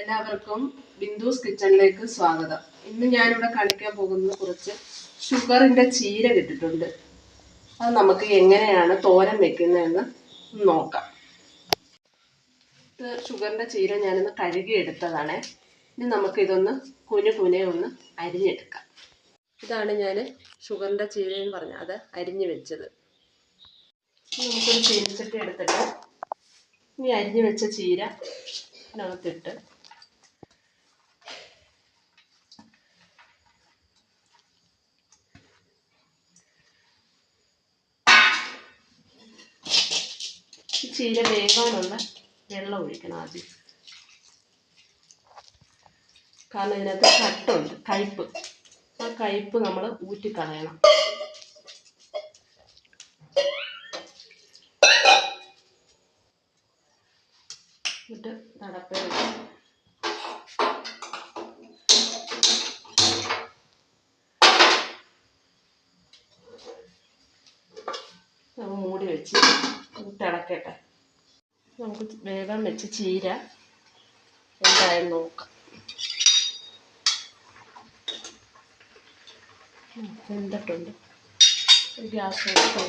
എല്ലാവർക്കും ബിന്ദുസ് കിച്ചണിലേക്ക് സ്വാഗതം. ഇന്ന് ഞാനിവിടെ കാണിക്കാൻ പോകുന്നത് കുറച്ച് ഷുഗറിന്റെ ചീര കിട്ടിട്ടുണ്ട് അത് നമുക്ക് എങ്ങനെയാണ് തോരൻ വെക്കുന്നതെന്ന് നോക്കാം. ഇത് ഷുഗറിന്റെ ചീര ഞാനിന്ന് കഴുകി എടുത്തതാണ്. ഇനി നമുക്ക് ഇതൊന്ന് കുനു കുനെ ഒന്ന് അരിഞ്ഞെടുക്കാം. ഇതാണ് ഞാൻ ഷുഗറിന്റെ ചീര എന്ന് പറഞ്ഞത് അത് അരിഞ്ഞു വെച്ചത്. നമുക്കൊരു ചീരച്ചട്ടി എടുത്തിട്ട് ഇനി അരിഞ്ഞു വെച്ച ചീര ഇതിനകത്തിട്ട് ചീര വേകാനുള്ള വെള്ളം ഒഴിക്കണം ആദ്യം. കാരണം ഇതിനകത്ത് കട്ടുണ്ട് കയ്പ്പ്. ആ കയ്പ്പ് നമ്മൾ ഊറ്റിക്കളയണം എന്നിട്ട് നടപ്പേ മൂടി വെച്ച്. തിളക്കട്ടെ നമുക്ക് വേഗം വെച്ച് ചീര എന്തായാലും നോക്കാം. എന്തൊക്കെയുണ്ട് ഗ്യാസ് ഓഫ്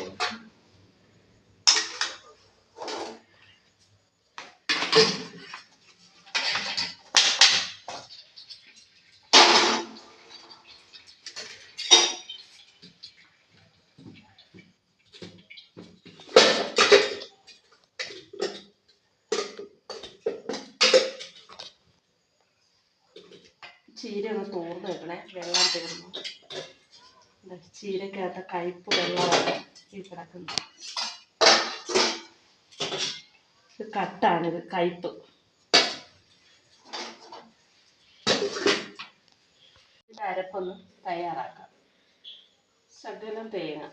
ചീര ഒന്ന് തോർന്ന് വെക്കണേ. വെള്ളം തീർന്നു. ചീരക്കകത്ത് കയ്പ്പ് വെള്ളമാണ് ഈ കിടക്കുന്നത്. ഇത് കട്ടാണിത് കയ്പ്പ്. അരപ്പൊന്ന് തയ്യാറാക്കാം. ശകലം തേങ്ങ.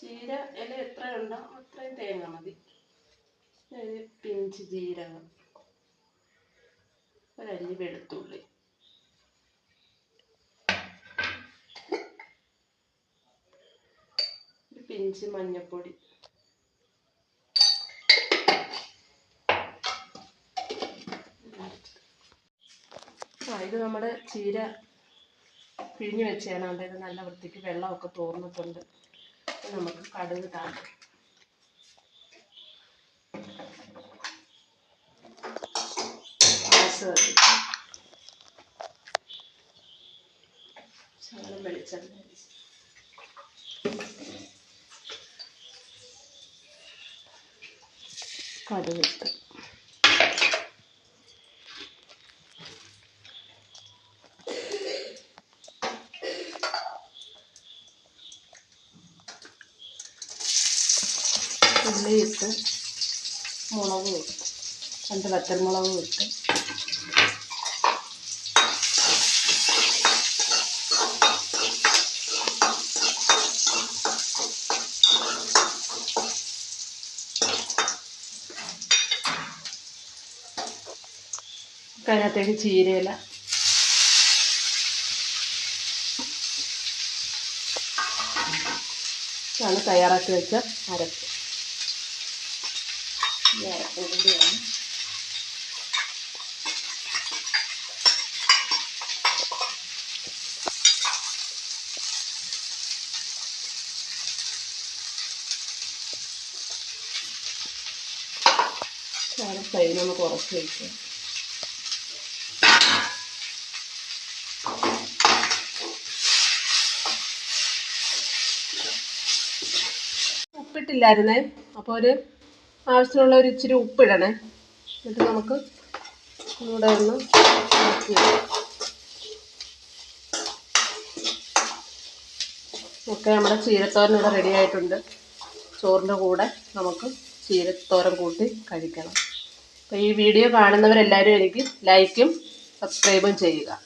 ചീര ഇല എത്ര ഉണ്ടോ അത്രയും തേങ്ങ മതി. പിഞ്ച് ജീരകം. ഒരല്ലി വെളുത്തുള്ളി. ഒരു പിഞ്ച് മഞ്ഞൾപ്പൊടി ആ ഇത് നമ്മുടെ ചീര പിഴിഞ്ഞ് വെച്ചാണ്. അതായത് നല്ല വൃത്തിക്ക് വെള്ളമൊക്കെ തോർന്നിട്ടുണ്ട്. നമുക്ക് കടുക് താഴ്ത്താം ഗ്യാസ് കത്തിച്ച് ശകലം വെളിച്ചെണ്ണ ഒഴിച്ച്. ഉള്ളിയിട്ട് മുളക് ഇട്ട് മുളകും ഇട്ട്. രണ്ട് വറ്റൽമുളകും ഇട്ട്. അതിനകത്തേക്ക് ചീരയില. ഇതാണ് തയ്യാറാക്കി വെച്ച അരപ്പ്. അരപ്പ് കൂടിയാണ് ഒന്ന് കുറച്ച് വയ്ക്കുക ഉപ്പിട്ടില്ലായിരുന്നേ. അപ്പോൾ ഒരു ആവശ്യമുള്ള ഒരു ഇച്ചിരി ഉപ്പിടണേ. എന്നിട്ട് നമുക്ക് ഇവിടെ ഒന്ന് ഒക്കെ നമ്മുടെ ചീരത്തോരൻ ഇവിടെ റെഡി ആയിട്ടുണ്ട്. ചോറിന്റെ കൂടെ നമുക്ക് ചീരത്തോരൻ കൂട്ടി കഴിക്കണം. അപ്പോൾ ഈ വീഡിയോ കാണുന്നവരെല്ലാവരും എനിക്ക് ലൈക്കും സബ്സ്ക്രൈബും ചെയ്യുക.